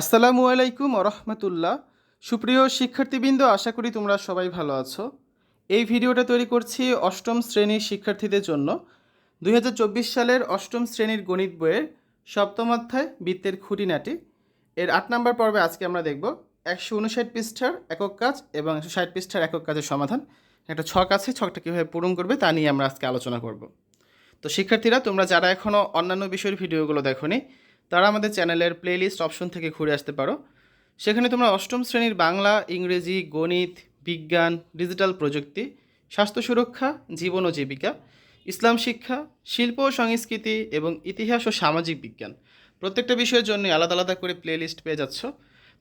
আসসালামু আলাইকুম রহমতুল্লাহ। সুপ্রিয় শিক্ষার্থীবৃন্দ, আশা করি তোমরা সবাই ভালো আছো। এই ভিডিওটা তৈরি করছি অষ্টম শ্রেণির শিক্ষার্থীদের জন্য। দু হাজার চব্বিশ সালের অষ্টম শ্রেণির গণিত বইয়ের সপ্তম অধ্যায়, বৃত্তের খুঁটিনাটি। এর আট নম্বর পর্বে আজকে আমরা দেখব একশো উনষাট পৃষ্ঠার একক কাজ এবং একশো ষাট পৃষ্ঠার একক কাজের সমাধান। একটা ছক আছে, ছকটা কীভাবে পূরণ করবে তা নিয়ে আমরা আজকে আলোচনা করব। তো শিক্ষার্থীরা, তোমরা যারা এখনও অন্যান্য বিষয়ের ভিডিওগুলো দেখোনি তারা আমাদের চ্যানেলের প্লেলিস্ট অপশন থেকে ঘুরে আসতে পারো। সেখানে তোমরা অষ্টম শ্রেণির বাংলা, ইংরেজি, গণিত, বিজ্ঞান ডিজিটাল প্রযুক্তি, স্বাস্থ্য সুরক্ষা, জীবন ও জীবিকা, ইসলাম শিক্ষা, শিল্প ও সংস্কৃতি এবং ইতিহাস ও সামাজিক বিজ্ঞান। প্রত্যেকটা বিষয়ের জন্য আলাদা আলাদা করে প্লেলিস্ট পেয়ে যাচ্ছ।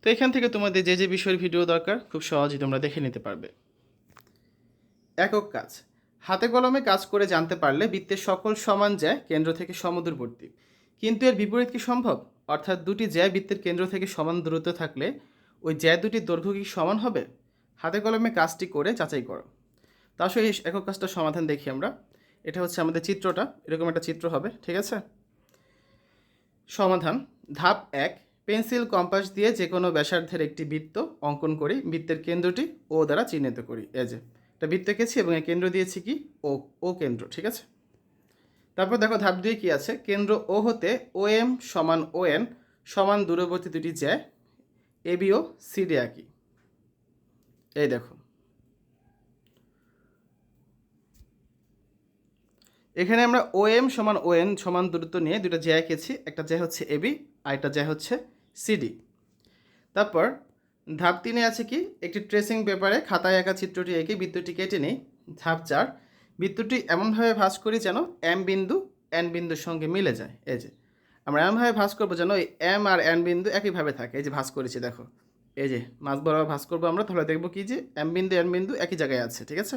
তো এখান থেকে তোমাদের যে যে বিষয়ের ভিডিও দরকার, খুব সহজেই তোমরা দেখে নিতে পারবে। একক কাজ। হাতে কলমে কাজ করে জানতে পারলে বৃত্তের সকল সমান যায় কেন্দ্র থেকে সমদূরবর্তী কিন্তু এর বিপরীত কি সম্ভব? অর্থাৎ দুটি জ্যা বৃত্তের কেন্দ্র থেকে সমান দূরত্ব থাকলে ওই জ্যা দুটির দৈর্ঘ্য কি সমান হবে? হাতে কলমে কাজটি করে যাচাই করো। তা আসলে এই একক কাজটার সমাধান দেখি আমরা। এটা হচ্ছে আমাদের চিত্রটা। এরকম একটা চিত্র হবে, ঠিক আছে? সমাধান। ধাপ এক, পেন্সিল, কম্পাস দিয়ে যে কোনো ব্যাসার্ধের একটি বৃত্ত অঙ্কন করি, বৃত্তের কেন্দ্রটি ও দ্বারা চিহ্নিত করি। এই যে একটা বৃত্ত এঁকেছি এবং এর কেন্দ্র দিয়েছি কি? ও ও কেন্দ্র, ঠিক আছে? তারপর দেখো ধাপ দুই কি আছে? কেন্দ্র ও হতে ও এম সমান ও এন সমান দূরবর্তী দুটি জ্যা সি ডি আঁকি এই দেখো। এখানে আমরা ও এম সমান ও এন সমান দূরত্ব নিয়ে দুটো জ্যা এঁকেছি। একটা জ্যা হচ্ছে এবি আর একটা জ্যা হচ্ছে সিডি তারপর ধাপ তিনে আছে কি? একটি ট্রেসিং পেপারে খাতায় আঁকা চিত্রটি এঁকে বৃত্তটি কেটে নিই। ধাপ চার বৃত্তটি এমনভাবে ভাঁজ করি যেন এম বিন্দু এন বিন্দুর সঙ্গে মিলে যায়। এই যে, আমরা এমনভাবে ভাঁজ করব যেন ওই এম আর এন বিন্দু একইভাবে থাকে। এই যে, ভাঁজ করেছি, দেখো। এই যে মাছ বরাবর ভাঁজ করব আমরা, তাহলে দেখব কি যে এম বিন্দু এন বিন্দু একই জায়গায় আছে, ঠিক আছে?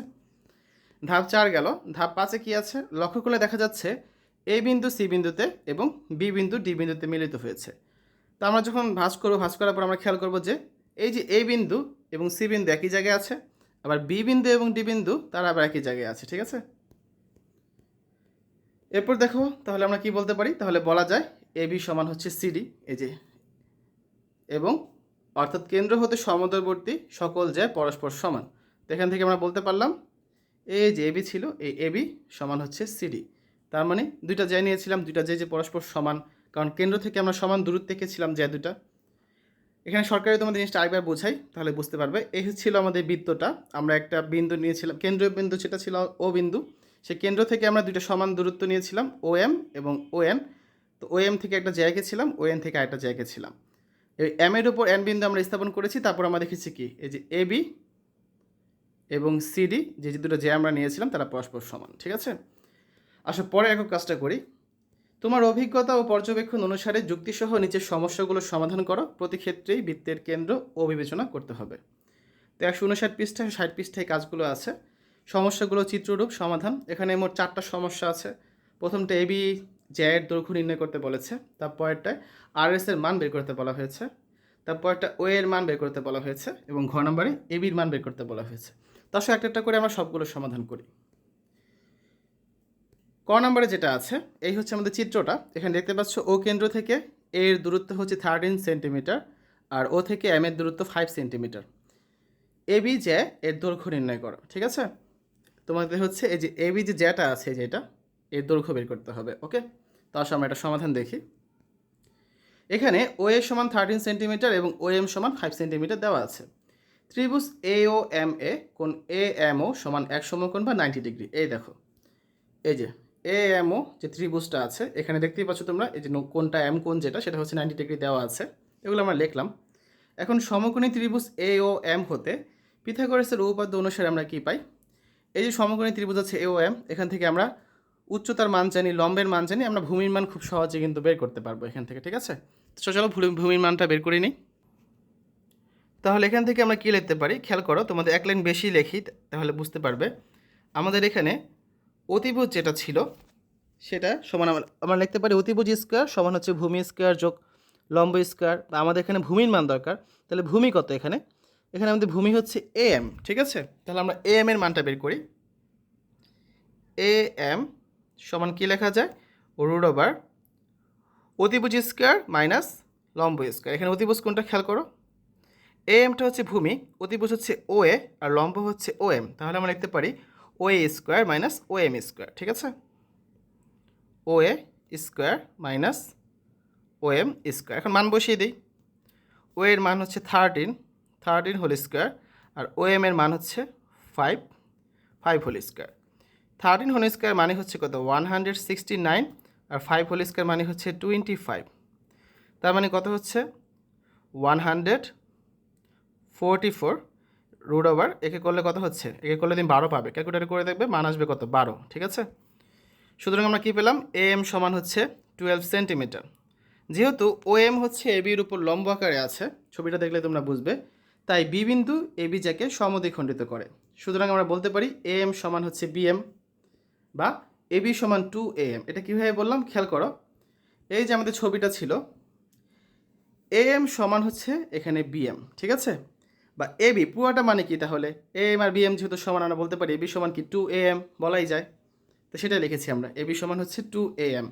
ধাপ চার গেল। ধাপ পাঁচে কি আছে? লক্ষ্য করলে দেখা যাচ্ছে এ বিন্দু সি বিন্দুতে এবং বি বিন্দু ডি বিন্দুতে মিলিত হয়েছে। তো আমরা যখন ভাঁজ করব, ভাঁজ করার পর আমরা খেয়াল করব যে এই যে এ বিন্দু এবং সি বিন্দু একই জায়গায় আছে। আবার বি বিন্দু এবং ডি বিন্দু, তারা আবার একই জায়গায় আছে, ঠিক আছে? এরপর দেখো, তাহলে আমরা কি বলতে পারি? তাহলে বলা যায় এ বি সমান হচ্ছে সিডি এই যে। এবং অর্থাৎ কেন্দ্র হতে সমদলবর্তী সকল যায় পরস্পর সমান। তো এখান থেকে আমরা বলতে পারলাম, এই যে এবি ছিল, এই এবি সমান হচ্ছে সিডি তার মানে দুইটা জ্যা নিয়েছিলাম, দুইটা জ্যা যে পরস্পর সমান। কারণ কেন্দ্র থেকে আমরা সমান দূরত্বে ছিলাম জ্যা দুটা এখানে সরকারি তোমাদের জিনিসটা আরেকবার বোঝাই, তাহলে বুঝতে পারবে। এই ছিল আমাদের বৃত্তটা। আমরা একটা বিন্দু নিয়েছিলাম, কেন্দ্রীয় বিন্দু সেটা ছিল ও বিন্দু। সেই কেন্দ্র থেকে আমরা দুটো সমান দূরত্ব নিয়েছিলাম ও এম এবং ও এন তো ও এম থেকে একটা জায়গা ছিলাম ও এন থেকে আরেকটা জায়গা ছিলাম। এই এম এর উপর এন বিন্দু আমরা স্থাপন করেছি, তারপর আমরা দেখেছি কি? এই যে এ বি এবং সিডি যে যে দুটো যে আমরা নিয়েছিলাম, তারা পরস্পর সমান, ঠিক আছে? আসলে পরে একক কাজটা করি। তোমার অভিজ্ঞতা ও পর্যবেক্ষণ অনুসারে যুক্তিসহ নিচের সমস্যাগুলো সমাধান করো। প্রতি ক্ষেত্রেই বৃত্তের কেন্দ্র ও বিবেচনা করতে হবে। তো একশো উনষাট পৃষ্ঠায় ষাট পৃষ্ঠায় কাজগুলো আছে। সমস্যাগুলো চিত্ররূপ, সমাধান। এখানে মোট চারটা সমস্যা আছে। প্রথমটা এবি জ্যায়ের দৈর্ঘ্য নির্ণয় করতে বলেছে। তারপরটায় আর এস এর মান বের করতে বলা হয়েছে। তারপরটা ও এর মান বের করতে বলা হয়েছে এবং ঘ নম্বরে এবির মান বের করতে বলা হয়েছে। তার সাথে একটা একটা করে আমরা সবগুলো সমাধান করি। ক নম্বরে যেটা আছে, এই হচ্ছে আমাদের চিত্রটা। এখানে দেখতে পাচ্ছ ও কেন্দ্র থেকে এর দূরত্ব হচ্ছে থার্টিন সেন্টিমিটার আর ও থেকে এম এর দূরত্ব ফাইভ সেন্টিমিটার এবি যে এর দৈর্ঘ্য নির্ণয় করো, ঠিক আছে? তোমাদের হচ্ছে এই যে এবি যে জ্যাটা আছে যেটা, এর দৈর্ঘ্য বের করতে হবে ওকে তো আসলে আমরা একটা সমাধান দেখি। এখানে ও এ সমান থার্টিন সেন্টিমিটার এবং ও এম সমান ফাইভ সেন্টিমিটার দেওয়া আছে। ত্রিভুজ এ ও এম এ কোন এ এম ও সমান এক সমকোণ বা নাইনটি ডিগ্রি এই দেখো, এই যে এ এম ও যে ত্রিভুজটা আছে, এখানে দেখতেই পাচ্ছ তোমরা, এই যে কোনটা এম কোন যেটা, সেটা হচ্ছে নাইনটি ডিগ্রি দেওয়া আছে। এগুলো আমরা লিখলাম। এখন সমকোণী ত্রিভুজ এ ও এম হতে পিথাগোরাসের উপপাদ্য অনুসারে আমরা কী পাই? এই যে সমকোণী ত্রিভুজ আছে এ ও এম এখান থেকে আমরা উচ্চতার মান জানি, লম্বের মান জানি, আমরা ভূমির মান খুব সহজে কিন্তু বের করতে পারব এখান থেকে, ঠিক আছে? তো চলো ভূমি- ভূমির মানটা বের করে নিই। তাহলে এখান থেকে আমরা কী লিখতে পারি? খেয়াল করো, তোমাদের এক লাইন বেশি লেখি, তাহলে বুঝতে পারবে। আমাদের এখানে অতিভুজ যেটা ছিল, সেটা সমান আমরা লিখতে পারি অতিভুজ স্কোয়ার সমান হচ্ছে ভূমি স্কোয়ার যোগ লম্ব স্কোয়ার। বা আমাদের এখানে ভূমির মান দরকার। তাহলে ভূমি কত এখানে? এখানে আমাদের ভূমি হচ্ছে এ এম ঠিক আছে? তাহলে আমরা এ এম এর মানটা বের করি। এ এম সমান কী লেখা যায়? রুট ওভার অতিভুজ স্কোয়ার মাইনাস লম্ব স্কোয়ার। এখানে অতিভুজ কোনটা খেয়াল করো? এ এমটা হচ্ছে ভূমি, অতিভুজ হচ্ছে ও এ আর লম্ব হচ্ছে ও এম তাহলে আমরা লিখতে পারি O A square minus O M square, ঠিক আছে? O A square minus O M square, এখন মান বসিয়ে দিই। ও এর মান হচ্ছে থার্টিন থার্টিন হোল স্কোয়ার, আর ও এম এর মান হচ্ছে five five whole square. Thirteen whole square মানে হচ্ছে কত? ওয়ান হান্ড্রেড সিক্সটি নাইন, আর ফাইভ হোল স্কোয়ার মানে হচ্ছে টোয়েন্টি ফাইভ। তার মানে কত হচ্ছে? One hundred forty four root over একে করলে কত হচ্ছে? একে করলে তুমি বারো পাবে। ক্যালকুলেটার করে দেখবে, মান আসবে কত? বারো, ঠিক আছে? সুতরাং আমরা কী পেলাম? এ এম সমান হচ্ছে টুয়েলভ সেন্টিমিটার যেহেতু ও এম হচ্ছে এ বির উপর লম্ব আকারে আছে, ছবিটা দেখলে তোমরা বুঝবে, তাই বি বিন্দু এ বি যাকে সমদ্বিখণ্ডিত করে। সুতরাং আমরা বলতে পারি এ এম সমান হচ্ছে বি এম বা এ বি সমান টু এ এম এটা কীভাবে বললাম? খেয়াল করো। এই যে আমাদের ছবিটা ছিল এ এম সমান হচ্ছে এখানে বি এম ঠিক আছে? বা এ বি, পুরোটা মানে কি তাহলে? এ এম আর বি এম যেহেতু সমান, আমরা বলতে পারি এ বি সমান কি টু এ এম? বলাই যায়। তো সেটা লিখেছি আমরা। এ বি সমান হচ্ছে টু এ এম।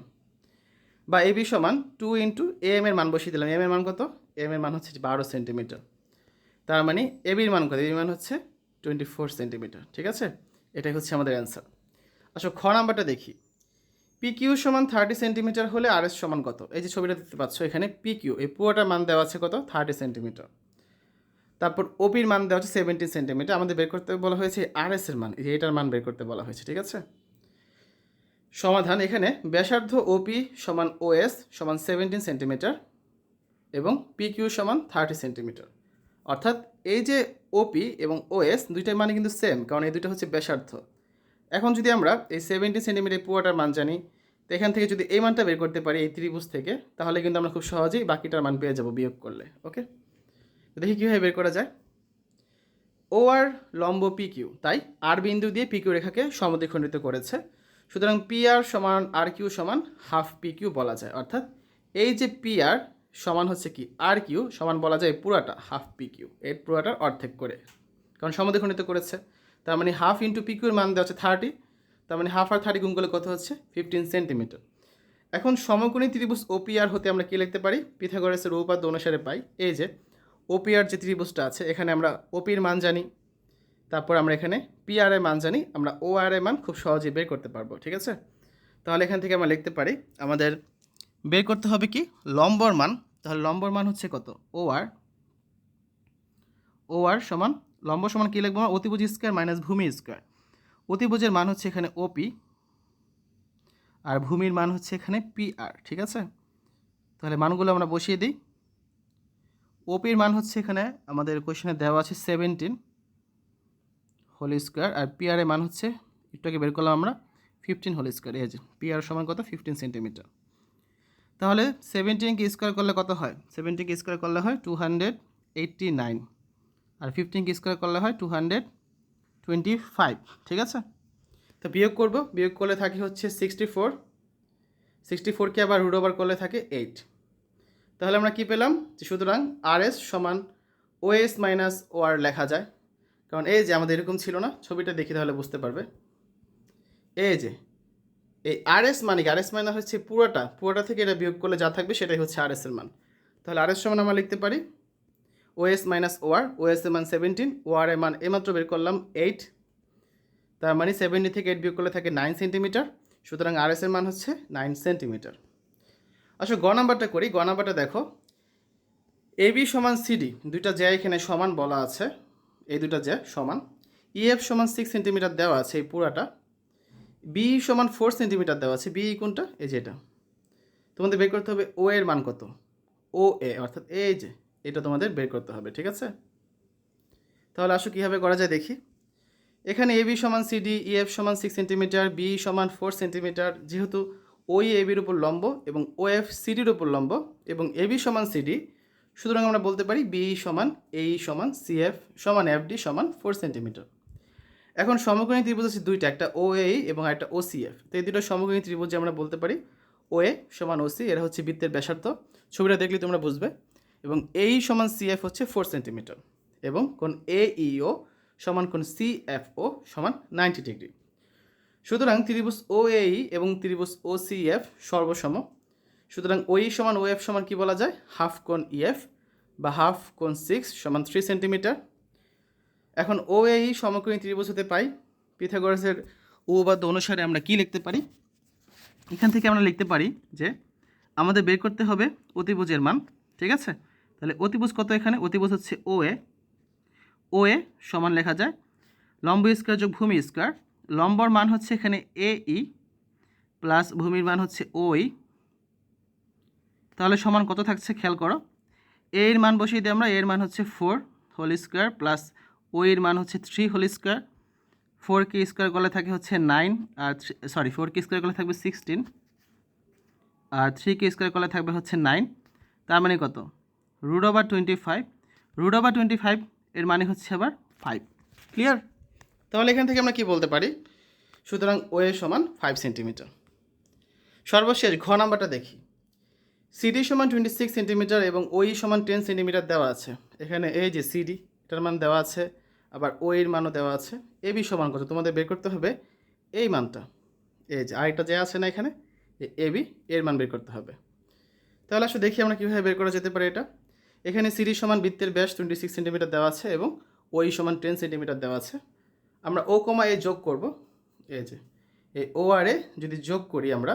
বা এ বি সমান টু ইন্টু এ এম এর মান বসিয়ে দিলাম। এম এর মান কত? এম এর মান হচ্ছে বারো সেন্টিমিটার। তার মানে এ বির মান কত? এ বির মান হচ্ছে টোয়েন্টি ফোর সেন্টিমিটার। ঠিক আছে? এটাই হচ্ছে আমাদের অ্যান্সার। আচ্ছা খ নাম্বারটা দেখি। পি কিউ সমান থার্টি সেন্টিমিটার হলে আর এস সমান কত? এই যে ছবিটা দেখতে পাচ্ছ এখানে পি কিউ এই পুরোটার মান দেওয়া আছে কত? Thirty centimetre. তারপর ওপির মান দেওয়া হচ্ছে সেভেন্টিন সেন্টিমিটার আমাদের বের করতে বলা হয়েছে আর এস এর মান। এটার মান বের করতে বলা হয়েছে, ঠিক আছে? সমাধান এখানে ব্যাসার্ধ ওপি সমান ওএস সমান সেভেন্টিন সেন্টিমিটার এবং পি কিউ সমান থার্টি সেন্টিমিটার অর্থাৎ এই যে ওপি এবং ওএস দুইটার মানে কিন্তু সেম কারণ এই দুটো হচ্ছে ব্যাসার্ধ। এখন যদি আমরা এই সেভেন্টিন সেন্টিমিটার পুরোটার মান জানি, তো এখান থেকে যদি এই মানটা বের করতে পারি এই ত্রিভুজ থেকে, তাহলে কিন্তু আমরা খুব সহজেই বাকিটার মান পেয়ে যাব বিয়োগ করলে ওকে দেখি কীভাবে বের করা যায়। ও আর লম্ব পি কিউ তাই আর বিন্দু দিয়ে পি কিউ রেখাকে সমদ্বিখণ্ডিত করেছে। সুতরাং পি আর সমান আর কিউ সমান হাফ পি কিউ বলা যায়। অর্থাৎ এই যে পি আর সমান হচ্ছে কি? আর কিউ সমান বলা যায় পুরাটা হাফ পি কিউ এর পুরাটার অর্ধেক করে। কারণ সমদ্বিখণ্ডিত করেছে। তার মানে হাফ ইন্টু পি কিউর মান দেওয়া হচ্ছে থার্টি তার মানে হাফ আর থার্টি গুণ করলে কত হচ্ছে? ফিফটিন সেন্টিমিটার এখন সমকোণী ত্রিভুজ ওপিআর হতে আমরা কী লিখতে পারি? পিথাগোরাসের উপপাদ্য অনুসারে পাই। এই যে ওপিআর যে ত্রিভুজটা আছে, এখানে আমরা ওপির মান জানি, তারপর আমরা এখানে পিআর এর মান জানি, আমরা ও আর এর মান খুব সহজেই বের করতে পারব, ঠিক আছে? তাহলে এখান থেকে আমরা লিখতে পারি, আমাদের বের করতে হবে কি? লম্বর মান, তাহলে লম্বর মান হচ্ছে কত? ও আর ও আর সমান লম্ব সমান কী লিখব অতিভুজ স্কোয়ার মাইনাস ভূমি স্কোয়ার। অতিভুজের মান হচ্ছে এখানে ওপি আর ভূমির মান হচ্ছে এখানে পি আর ঠিক আছে? তাহলে মানগুলো আমরা বসিয়ে দিই। ওপির মান হচ্ছে এখানে আমাদের কোয়েশনে দেওয়া আছে সেভেন্টিন হোল স্কোয়ার আর পি আর এর মান হচ্ছে একটু আগে বের করলাম আমরা ফিফটিন হোল স্কোয়ার এই যে পি আর সমান কত? ফিফটিন সেন্টিমিটার তাহলে সেভেন্টিনকে স্কোয়ার করলে কত হয়? সেভেন্টিনকে স্কোয়ার করলে হয় টু হান্ড্রেড এইট্টি নাইন আর ফিফটিনকে স্কোয়ার করলে হয় টু হান্ড্রেড টোয়েন্টি ফাইভ ঠিক আছে? তো বিয়োগ করব, বিয়োগ করলে থাকে হচ্ছে সিক্সটি ফোর সিক্সটি ফোরকে আবার রুট ওভার করলে থাকে এইট তাহলে আমরা কি পেলাম? যে সুতরাং আর এস সমান ও এস মাইনাস ও আর লেখা যায়। কারণ এই যে আমাদের এরকম ছিল না, ছবিটা দেখি তাহলে বুঝতে পারবে। এই যে, এই আর এস মানে কি? আর এস মানে হচ্ছে পুরোটা। পুরোটা থেকে এটা বিয়োগ করলে যা থাকবে সেটাই হচ্ছে আর এর মান। তাহলে আর এস সমান আমরা লিখতে পারি। O S minus O R O S এর মান সেভেন্টিন ও আর এর মান এইমাত্র বের করলাম এইট তার মানে সেভেন্টি থেকে এইট বিয়োগ করলে থাকে নাইন সেন্টিমিটার সুতরাং আর এস এর মান হচ্ছে নাইন সেন্টিমিটার আচ্ছা গ নাম্বারটা করি। গ নাম্বারটা দেখো। এ, বি সমান সিডি দুইটা জ্যা এখানে সমান বলা আছে। এই দুটা জ্যা সমান। ইএফ সমান সিক্স সেন্টিমিটার দেওয়া আছে এই পুরাটা। বি সমান ফোর সেন্টিমিটার দেওয়া আছে। বি কোনটা? এই যে এটা। তোমাদের বের করতে হবে ও এর মান কত? ও, এ। অর্থাৎ এই যে, এটা তোমাদের বের করতে হবে, ঠিক আছে? তাহলে আসো, কীভাবে করা যায় দেখি। এখানে এ, বি সমান সিডি ইএফ সমান সিক্স সেন্টিমিটার বি সমান ফোর সেন্টিমিটার যেহেতু ওই এ বির উপর লম্ব এবং ও এফ সিডির উপর লম্ব এবং এ বি সমান সিডি সুতরাং আমরা বলতে পারি বি সমান এই সমান সিএফ সমান এফ ডি সমান ফোর সেন্টিমিটার এখন সমকোণী ত্রিভুজ আছে দুইটা, একটা ও এ এবং একটা ও সি এফ তো এই দুটো সমকোণী ত্রিভুজ আমরা বলতে পারি ও এ সমান ও সি এরা হচ্ছে বৃত্তের ব্যাসার্ধ। ছবিটা দেখলে তোমরা বুঝবে। এবং এই সমান সিএফ হচ্ছে ফোর সেন্টিমিটার এবং কোন এ ইও সমান কোন সিএফও সমান নাইনটি ডিগ্রি সুতরাং ত্রিভুজ ও এবং ত্রিভুজ ও সি এফ সর্বসম। সুতরাং ওই সমান ও এফ সমান কি বলা যায়? হাফ কোন ইএফ বা হাফ কোন সিক্স সমান থ্রি সেন্টিমিটার এখন ও এই সমকোণী ত্রিভুজ হতে পাই। পিথাগোরাসের উপপাদ্য অনুসারে আমরা কি লিখতে পারি? এখান থেকে আমরা লিখতে পারি যে আমাদের বের করতে হবে অতিভুজের মান, ঠিক আছে? তাহলে অতিভুজ কত এখানে? অতিভুজ হচ্ছে ও এ ও এ সমান লেখা যায় লম্ব স্কোয়ার যোগ ভূমি স্কোয়ার। লম্বর মান হচ্ছে এখানে এ ই প্লাস ভূমির মান হচ্ছে ও ই তাহলে সমান কত থাকছে খেয়াল করো। এ এর মান বসিয়ে দিই আমরা এর মান হচ্ছে four whole square plus O এর মান হচ্ছে থ্রি হোল স্কোয়ার ফোর কে স্কোয়ার করলে থাকে হচ্ছে নাইন আর সরি ফোর কে স্কোয়ার করলে থাকবে সিক্সটিন আর থ্রি কে স্কোয়ার করলে থাকবে হচ্ছে নাইন তার মানে কত? Root over twenty five root over twenty five এর মানে হচ্ছে আবার ফাইভ ক্লিয়ার তাহলে এখান থেকে আমরা কি বলতে পারি? সুতরাং ও এ সমান ফাইভ সেন্টিমিটার সর্বশেষ ঘ নাম্বারটা দেখি। সিডি সমান টোয়েন্টি সিক্স সেন্টিমিটার এবং ওই সমান টেন সেন্টিমিটার দেওয়া আছে। এখানে এই যে সিডি এটার মান দেওয়া আছে, আবার ও এর মানও দেওয়া আছে। এ বি সমান কত? তোমাদের বের করতে হবে এই মানটা। এই যে আরেকটা যে আছে না এখানে এ বি এর মান বের করতে হবে। তাহলে আসলে দেখি আমরা কীভাবে বের করা যেতে পারে এটা। এখানে সিডি সমান বৃত্তের ব্যাস টোয়েন্টি সিক্স সেন্টিমিটার দেওয়া আছে এবং ওই সমান টেন সেন্টিমিটার দেওয়া আছে। আমরা ও কমা এ যোগ করব। এই যে, এই ও আর এ যদি যোগ করি আমরা,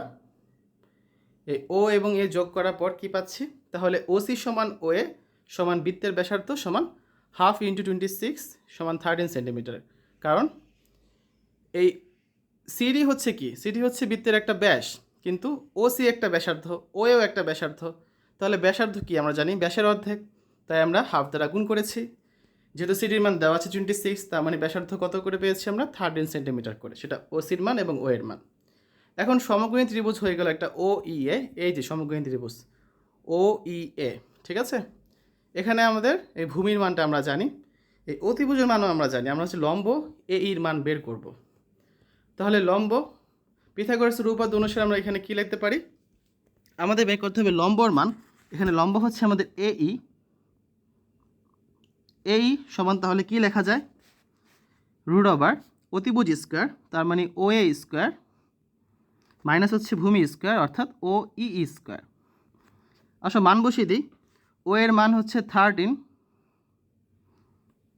এই ও এবং এ যোগ করার পর কি পাচ্ছি? তাহলে ওসি সমান ও এ সমান বৃত্তের ব্যাসার্ধ সমান হাফ ইন্টু টোয়েন্টি সিক্স সমান থার্টিন সেন্টিমিটার কারণ এই সিডি হচ্ছে কি? সিডি হচ্ছে বৃত্তের একটা ব্যাস, কিন্তু ওসি একটা ব্যাসার্ধ ও এও একটা ব্যাসার্ধ। তাহলে ব্যাসার্ধ কি আমরা জানি? ব্যাসের অর্ধেক। তাই আমরা হাফ দ্বারা গুণ করেছি। যেহেতু সিডির মান দেওয়া আছে টোয়েন্টি সিক্স তার মানে ব্যাসার্ধ কত করে পেয়েছি আমরা? থার্টিন সেন্টিমিটার করে। সেটা ও সির মান এবং ও এর মান। এখন সমকোণী ত্রিভুজ হয়ে গেল একটা ও ই এ এই যে সমকোণী ত্রিভুজ। ও ই এ ঠিক আছে? এখানে আমাদের এই ভূমির মানটা আমরা জানি। এই অতিভুজের মানও আমরা জানি। আমরা হচ্ছে লম্ব এ ইর মান বের করব। তাহলে লম্ব পিথাগোরাসের উপপাদ্য অনুসারে আমরা এখানে কী লিখতে পারি? আমাদের বের করতে হবে লম্বর মান। এখানে লম্ব হচ্ছে আমাদের এ ই এই সমান তাহলে কি লেখা যায়? রুট ওভার অতিভুজ স্কোয়ার, তার মানে ও এ স্কোয়ার, মাইনাস হচ্ছে ভূমি স্কোয়ার, অর্থাৎ ও ই স্কোয়ার। আসো, মান বসিয়ে দিই। ও এর মান হচ্ছে থার্টিন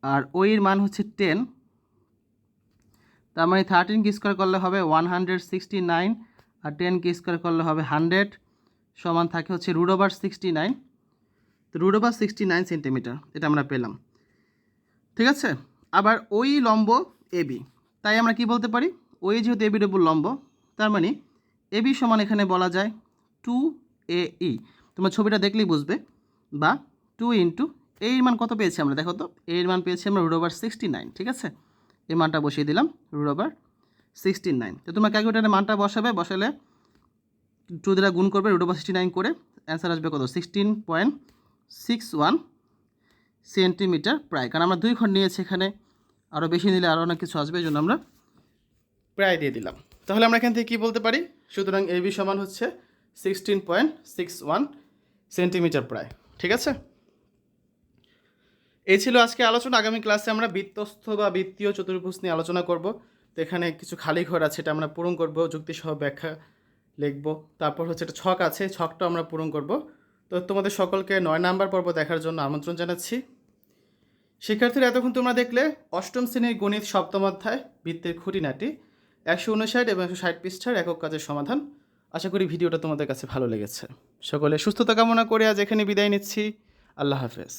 আর ও এর মান হচ্ছে টেন তার মানে থার্টিন কি স্কোয়ার করলে হবে ওয়ান হান্ড্রেড সিক্সটি নাইন আর টেন কি স্কোয়ার করলে হবে হান্ড্রেড সমান থাকে হচ্ছে রুট ওভার সিক্সটি নাইন তো root over sixty nine centimetre এটা আমরা পেলাম। ঠিক আছে? আবার ওই লম্ব এবি তাই আমরা কি বলতে পারি? ওই যেহেতু এবি ডবল লম্ব, তার মানে এবি সমান এখানে বলা যায় টু এ ই। তোমার ছবিটা দেখলেই বুঝবে। বা টু ইন্টু এর মান কত পেয়েছি আমরা? দেখো তো এর মান পেয়েছি আমরা রুট ওভার সিক্সটি নাইন ঠিক আছে? এই মানটা বসিয়ে দিলাম রুট ওভার সিক্সটি নাইন তো তোমার ক্যালকুলেটারে মানটা বসাবে, বসালে টু দ্বারা গুণ করবে রুট ওভার সিক্সটি নাইন করে অ্যান্সার আসবে কত? Sixteen point six one centimetre প্রায়। কারণ আমরা দুই খণ্ড নিয়েছি এখানে। আরও বেশি নিলে আরও অনেক কিছু আসবে, এই জন্য আমরা প্রায় দিয়ে দিলাম। তাহলে আমরা এখান থেকে কী বলতে পারি? সুতরাং এবি সমান হচ্ছে sixteen point six one centimetre প্রায়। ঠিক আছে? এই ছিল আজকে আলোচনা। আগামী ক্লাসে আমরা বৃত্তস্থ বা বৃত্তীয় চতুর্ভুজ নিয়ে আলোচনা করব। তো এখানে কিছু খালি ঘর আছে, এটা আমরা পূরণ করব, যুক্তিসহ ব্যাখ্যা লিখব। তারপর হচ্ছে একটা ছক আছে ছকটা আমরা পূরণ করব। তো তোমাদের সকলকে নয় নাম্বার পর্ব দেখার জন্য আমন্ত্রণ জানাচ্ছি। শিক্ষার্থীরা, এতক্ষণ তোমরা দেখলে অষ্টম শ্রেণির গণিত সপ্তম অধ্যায় বৃত্তের খুঁটিনাটি একশো উনষাট এবং একশো ষাট পৃষ্ঠার একক কাজের সমাধান। আশা করি ভিডিওটা তোমাদের কাছে ভালো লেগেছে। সকলে সুস্থতা কামনা করে আজ এখানে বিদায় নিচ্ছি। আল্লাহ হাফেজ।